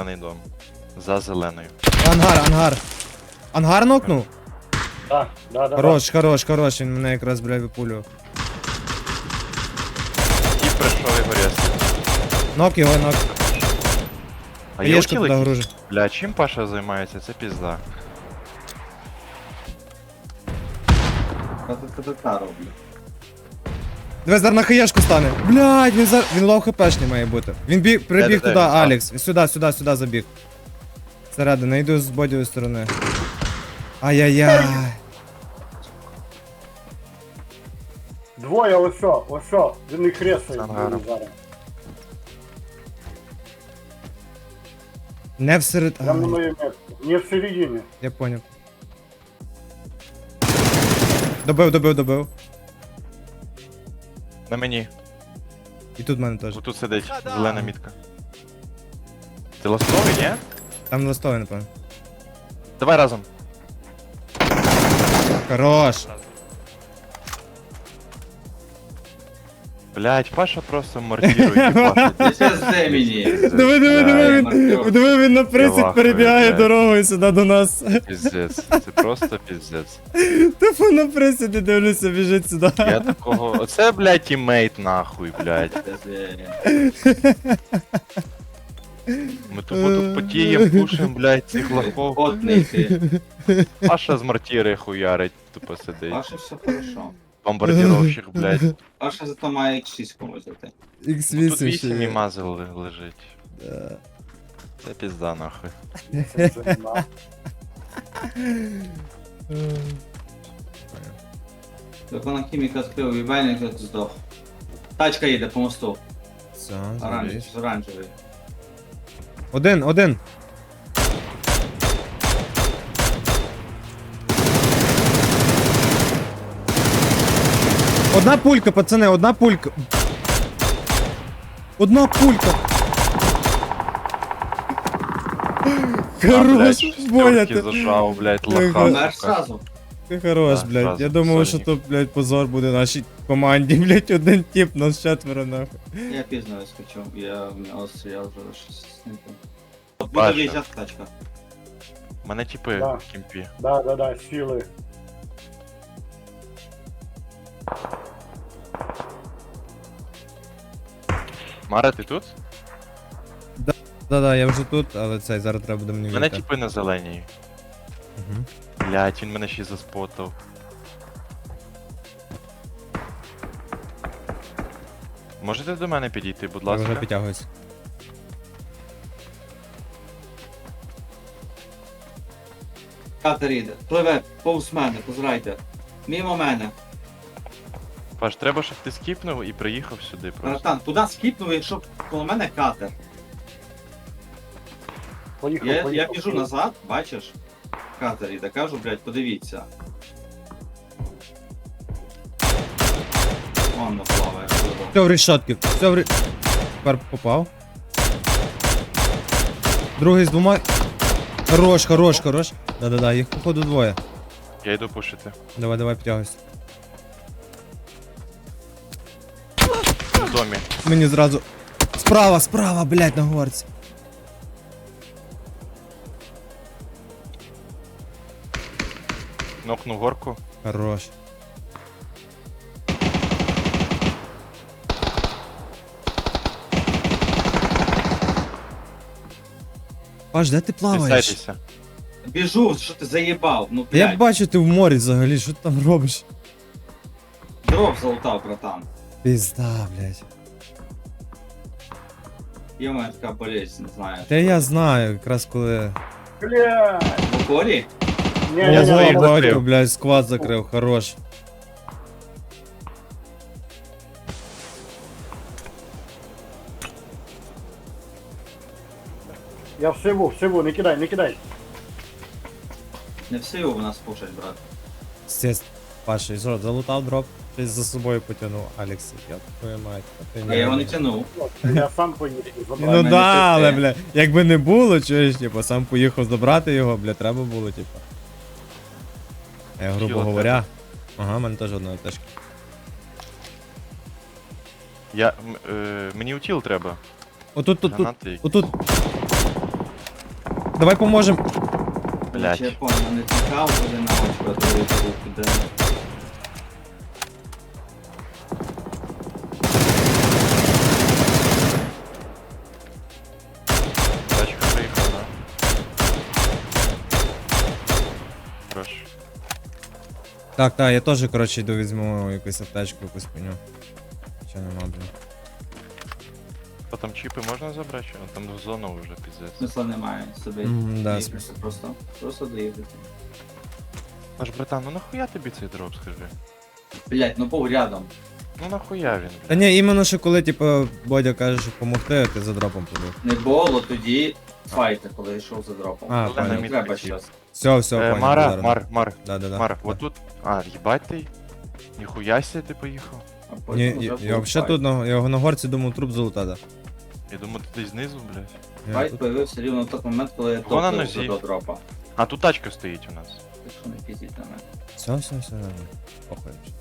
Зелений дом. За зеленою. Ангар, ангар. Ангар нокнув? Да, да, да. Хорош, хорош, хорош, він мене якраз, бля, випулював. І прийшов його рез. Нок його, нок. А є Єшку туди гружу. Бля, чим Паша займається? Це пізда. Та-та-та-та роблю. Дивись, зараз на хаєшку стане. Блядь, він зар... Він лоу хпшний має бути. Він біг, прибіг туди. Алекс. Сюди, сюди, сюди забіг. Всередину, йду з бодівої сторони. Ай-яй-яй. Двоє ось, о, ось. о. Він їх Ангаром. зараз. Не всеред. Прямо на Ай, моє місце. Не в середині. я поняв. Добив, добив, добив. На мені. І тут в мене теж. Отут сидить. Зелена мітка. Ти ластовий, ні? Там листовий, напевно. Давай разом. Хорош. Блять, Паша просто мортірує? Диви, диви, диви, він, диви, він на присід перебігає дорогою сюди до нас. Піздець. Це просто піздець. Тупо на присіді дивлюся, біжить сюди. Я такого. Оце, блядь, тіммейт нахуй, блядь. Ти Ми тупо тут потієм, пушим, блядь, цих лохов. Потний ти. Паша з мортіри хуярить, тупо сидить. Паша все хорошо. Бомбардіровщик, блядь. Паша зато має X6 повозити. Ну, Тут X8 ще 8 є. мазел лежить. Да. Це пізда нахуй. Це вже на. Так вона хіміка і вельник тут здох. Тачка їде по мосту. Все, забіж. Оранжевий. Один, один. Одна пулька, пацани, одна пулька. Одна пулька. А, Хорош, блядь, Боня, шестерки ти, зажав, блядь, Ага. лоха. Помер сука. сразу. ти хорош, Да, блядь. зразу Я думав, що сольник. тут, блядь, позор буде нашій команді, блядь, один тип, нас четверо нахуй. Я пізно вискочив. Я в нього стріляв вже щось не помню. Буде Паша. виїжджати тачка. У мене типи Да. в кімпі. Да, да, да, сили. Мара, ти тут? Да-да, я вже тут, але цей зараз треба буде мені мене вийти. типи на зеленій. Мгм. Блять, він мене ще й заспотав. Можете до мене підійти, будь Я вже ласка? підтягуюсь. Катер їде. Пливе повз мене, позирайте. Мімо мене. Паш, треба, щоб ти скіпнув і приїхав сюди просто. Братан, туди скіпнув, якщо коло мене катер. Поїхав, Я, я поїхав. біжу назад, бачиш? Катер іде, кажу, блядь, подивіться. Он плаває. Все в решетки, все в ре... Тепер попав. Другий з двома. Хорош, хорош, хорош. Да-да-да, їх походу двоє. Я йду пушити. Давай, давай, підтягуйся. Мені зразу. Справа, справа, блядь, на горці. Нокнув горку. Хорош. Паш, де ти плаваєш? Писайтеся. Біжу, що ти заїбав? Ну, Я блядь. бачу, ти в морі взагалі, що ти там робиш? Дров залутав, братан. Пізда, блядь. Є в мене така болезнь, не знаю. Та я знаю, якраз коли. Блядь. В укорі? Ні, Я ні, Ого, своїх ні, закрив. батько, блядь, склад закрив, хорош. Я всиву, всиву, не кидай, не кидай. Не всі його в нас пушать, брат. Стест, Паша, і що, залутав дроп, Ти за собою потягнув Алекс. Я твою мать, а ти А я його не тянув. Я сам забрав. Ну да, але, бля, якби не було, чуєш, типу, сам поїхав забрати його, бля, треба було, типу. А Я, грубо Тіло говоря. Ага, в мене теж одна аптечка. Я. м- е, мені утіл треба. Отут, тут, тут, Гранати. отут. давай поможем. Блядь. Чи я понял, не тікав, один на очко, а другий туди піде. Так, так, я теж, коротше, йду візьму якусь аптечку, якусь пеню. Чи нема, блін. А там чіпи можна забрати? чи? Там зона вже піздець. Смисла немає собі. Мгм, да, смисл. Просто, просто доїхати. Аж братан, ну нахуя тобі цей дроп, скажи? Блять, ну був рядом. Ну нахуя він, Та блядь? ні, іменно що коли, типу, Бодя каже, що помогти, а ти за дропом побіг. Не було тоді файта, коли йшов за дропом. А, Але не треба щас. Все, все, Е, понял. Мара, зараз. Мар, Мар, Да, да, да. Мар, вот тут. А, їбать ти? Ніхуя сі ти поїхав. А Ні, потім я, вже я взагалі тут на, я на горці думав труп золота, да. Я думаю, ти десь знизу, блядь. Я Файт тут- появився рівно в той момент, коли я Вона нозі. до дропа. А тут тачка стоїть у нас. Так що не піздіть на мене. Все, все, все, нормально. Похуй вже.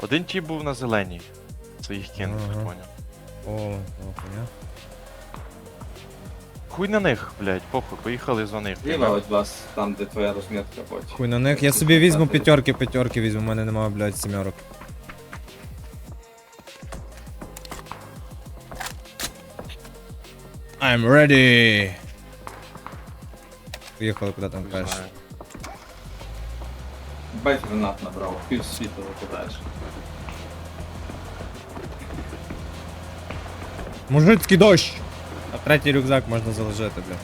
Один тіп був на зеленій. Це їх кинув, Ага. поняв. О, о, хуйня. Хуй на них, блядь, похуй, поїхали за них. Зліва ось вас, там, де твоя розмітка потім. Хуй на них. Я собі візьму п'ятерки, п'ятерки візьму, у мене немає, блядь, сімерок. I'm ready. Поїхали, куди там кажеш. Бать гранат набрав, пів світу викидаєш. Мужицький дощ! А третій рюкзак можна заложити, бля.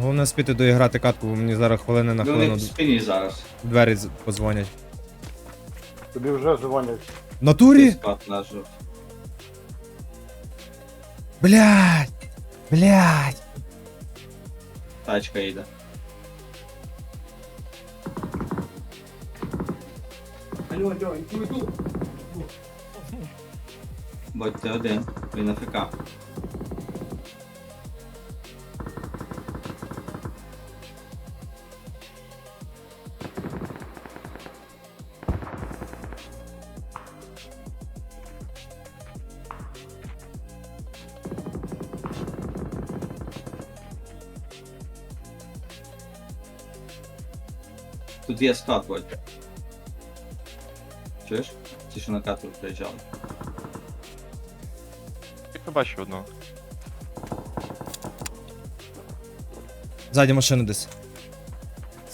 Головне спіти доіграти катку, бо мені зараз хвилини на Ну, хвилину вони в спині зараз. двері з- подзвонять. Тобі вже дзвонять. В натурі? Блядь! Блядь! Тачка їде. Алло, алло, іду, іду. Будьте один, він АФК. Тут є склад, Бодь. Чуєш? Ті, що на катру приїжджали. Я побачив одного. Ззаді машина десь.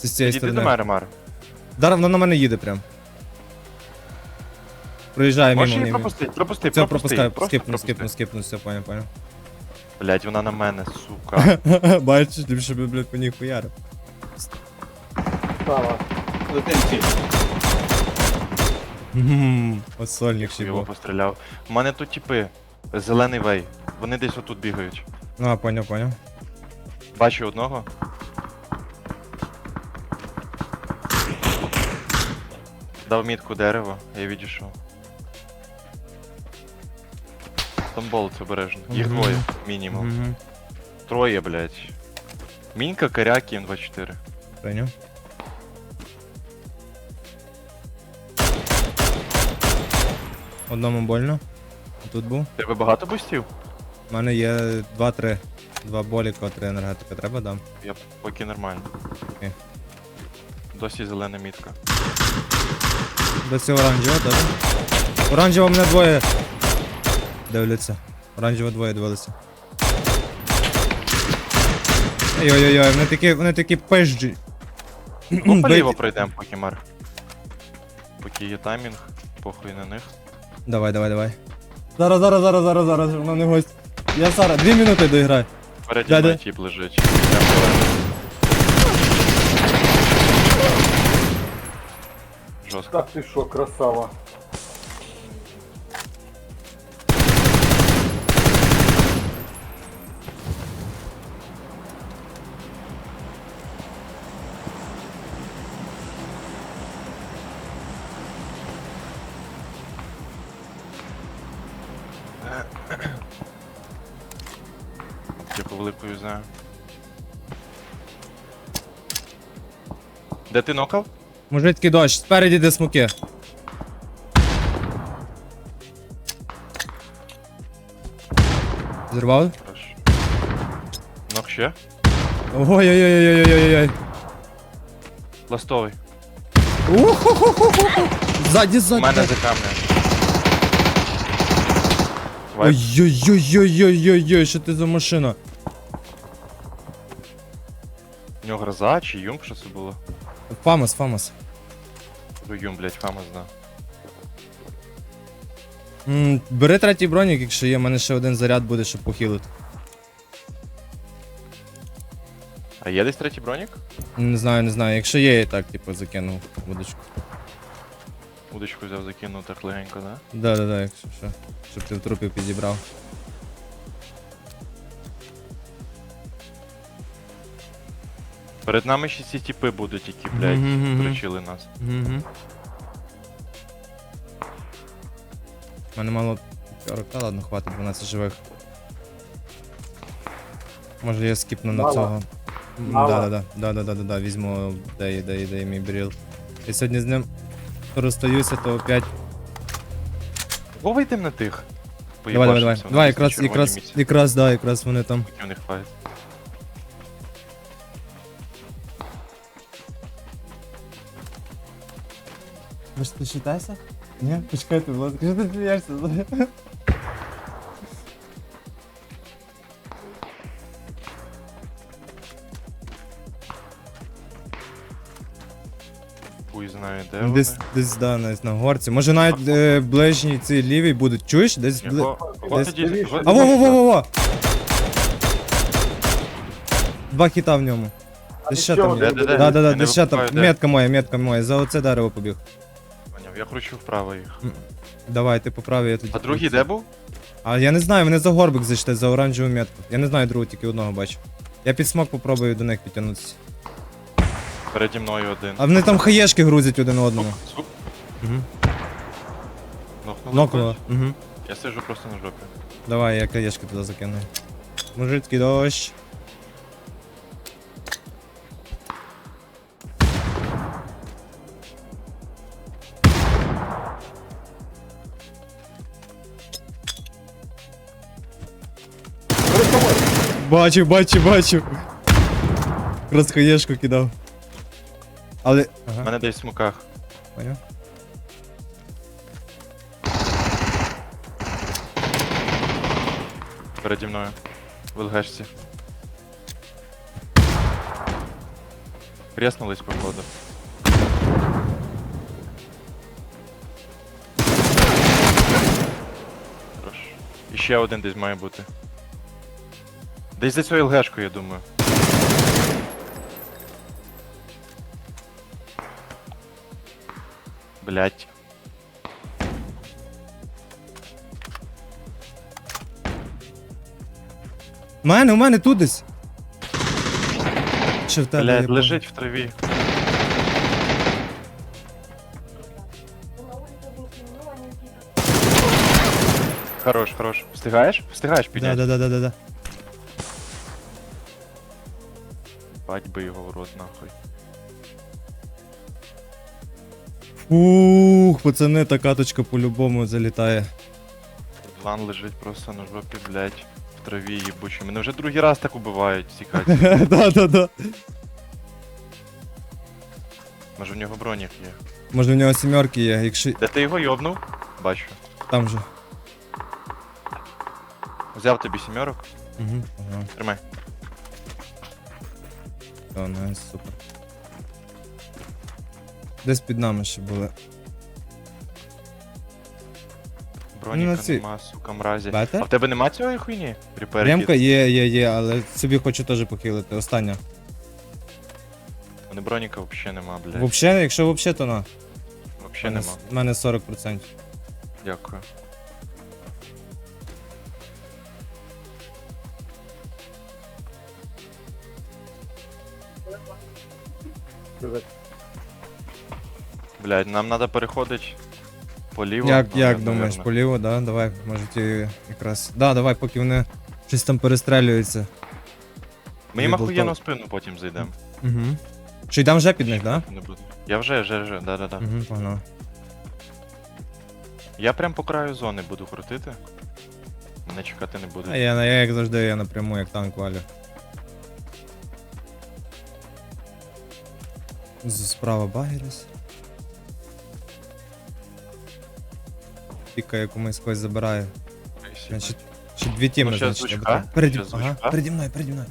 З цієї Іди до сторони. мене, Мар. Даром вона на мене їде прям. Проїжджає Можеш мимо її мимо. пропустити, пропусти, Все, пропусти. пропускаю, просто скипну, пропусти. скипну, скипну, все, понял, понял. Блядь, вона на мене, сука. Бачиш, ліпше би, блядь, по ній хуярив. Один тип. Мгм, Посольник ще Його був. постріляв. У мене тут типи. Зелений вей. Вони десь отут бігають. Ну, а, понял, понял. Бачу одного. Дав мітку дерева, я відійшов. Там болт обережно. Їх Мгм. двоє, мінімум. Мгм. Троє, блядь. Мінька, коряк і М24. Прийняв. Одному больно. Тут був. Тебе багато бустів? У мене є 2-3. Два боліка, три енергетика. Треба дам. Я поки нормально. Окей. Досі зелена мітка. До цього оранжева, так? Оранжева мене двоє. Дивляться. Оранжево двоє дивилися. Ой-ой-ой, вони такі, вони такі пижджі. Ну, поліво пройдемо, поки мар. Поки є таймінг, похуй на них. Давай, давай, давай. Зараз, зараз, зараз, зараз, зараз, вона не гость. Я зараз, дві минути доіграю. Переді Дядя. тіп лежить. Я вперед. Жорстко. Так ти що, красава. Де ти нокав? Мужицький дощ, спереді де смоки. Зірвав? Хорош. Ног ще. Ой-ой-ой-ой-ой-ой-ой. Ластовий. Уху-ху-ху-ху. Ззаді, У ззаді. мене за камнем. Вайп. Ой-ой-ой-ой-ой-ой, що ти за машина? У нього гроза чи юм, було? Фамос, Фамос. Юм, блядь, фамос, да. М, Бери третій бронік, якщо є, в мене ще один заряд буде, щоб похилити. А є десь третій бронік? Не знаю, не знаю. Якщо є, я так, типу, закинув водочку. Удочку взяв, закинув так легенько, да? Да-да-да, якщо що. Щоб ти в трупів підібрав. Перед нами ще ці тіпи будуть, які, блядь, Мгм, мгм. нас. Угу. У мене мало та ладно, хватить 12 живих. Може я скіпну на Мало. цього. Мало. Да-да-да, да-да-да-да, візьму де є, де мій бріл. Я сьогодні з ним розстаюся, то опять. Го вийдем на тих. Давай, давай, давай. Поїбашимося, Давай, якраз, якраз, якраз, да, якраз вони там. У них файт. Ж ти считайся? Ні? Почекайте, будь ласка, що ти смієшся? Хуй знає, де Десь, вони. десь, да, навіть на горці. Може навіть е, ближні ці ліві будуть. Чуєш? Десь. Бли... Кого десь- тоді- А во во во во во Два хіта в ньому. Десь ще там. Є. Да, да, да, не десь ще там. де. Метка моя, метка моя. За оце дерево побіг. Я кручу вправо їх. Давай, ти поправ, я тоді. А другий де був? А я не знаю, вони за горбик зайшли, за оранжеву метку. Я не знаю другого, тільки одного бачу. Я під смок попробую до них підтягнутися. Переді мною один. А вони там хаєшки грузять один одному. Суп, Угу. нокнули. Нокнуло. Угу. Я сиджу просто на жопі. Давай, я хаєшки туди закину. Мужицький дощ. Бачив, бачив, бачив. Якраз хаєшку кидав. Але. У Ага, мене десь в смуках. поняв. Переді мною. В ЛГшці. Креснулись, походу. Хорош. І ще один десь має бути. Десь за цією ЛГшкою, я думаю. Блять. У мене, у мене тут десь. Чи в тебе? Блять, лежить в траві. Хорош, хорош. Встигаєш? Встигаєш підняти? да, да, да, да, да. Бать би його в рот нахуй. Ух, пацани, та каточка по-любому залітає. Лан лежить просто на жопі, блять, в траві їбучі. Мене вже другий раз так убивають ці каті. да, да, да. Може в нього бронік є. Може в нього сімерки є, якщо. Де ти його йобнув? Бачу. Там же. Взяв тобі сімерок. Угу, ага. Тримай. О, найс, супер. Десь під нами ще були. Броніка Ну, ці- нема, сука, мразі. Бете? А в тебе нема цієї хуйні? Repair Ремка kit? є, є, є, але собі хочу теж похилити. Остання. У мене броніка взагалі нема, блядь. Вообще, якщо вообще, то на. Вообще нема. У мене 40%. Дякую. Блядь, нам треба переходити поліво. Як, ну, як я, думаєш, наверно. поліво, да? Давай, може ті якраз. Да, давай, поки вони щось там перестрелюються. Ми їм Від охуєнно в спину потім зайдемо. Угу. Що йдемо вже під них, да? Не буду. Я вже, вже, вже, да-да-да. Угу, погнали. Я прям по краю зони буду крутити. Мене чекати не буде. А я, я як завжди, я напряму, як танк валю. Справа багеріс. Піка, яку ми забирає. Значить, ще дві тіми, Ну, значить, я. Переді... Ага, переді мною, переді мною.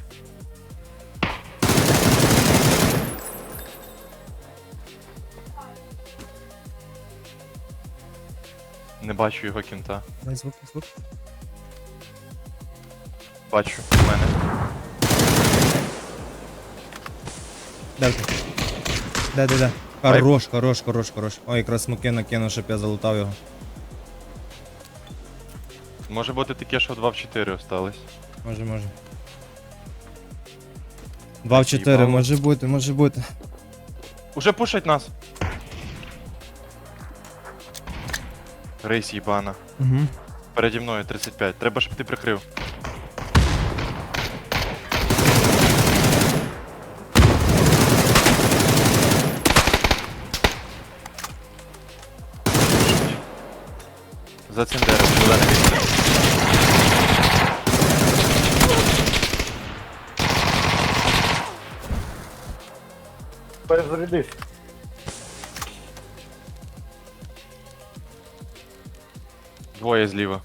Не бачу його кінта. Дай звук, звук. Бачу, в мене. Ти? Де, де, де? Хорош, хорош, хорош, хорош. Ой, якраз смоки накинув, щоб я залутав його. Може бути таке, що 2 в 4 остались. Може, може. 2 в 4, Їбало. може бути, може бути. Уже пушать нас. Рейс їбана. Угу. Переді мною 35. Треба, щоб ти прикрив. За цим деревом, зелене місце. Перезарядись. Двоє зліва.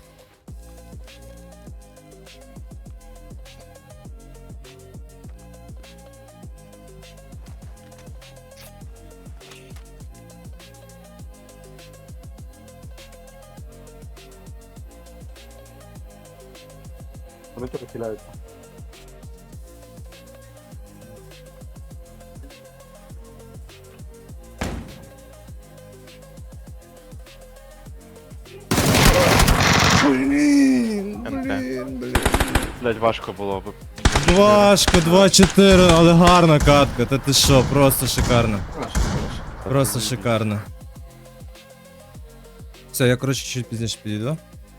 Вони тебе хиляються. МК. Блять, важко було б. Важко, 2-4, але гарна катка. Та ти що, просто шикарно. Просто шикарно. Все, я коротше чуть пізніше підійду.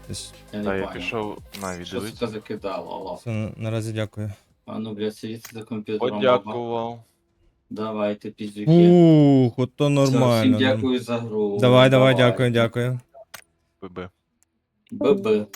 Десь. Я Та не я пішов на Що це відео. Все, наразі дякую. А ну, бля, сидіться за комп'ютером. баба. Подякував. Давайте, піздюки. Ух, от то Все, Всім дякую за гру. Давай, давай, дякую, дякую. ББ. ББ.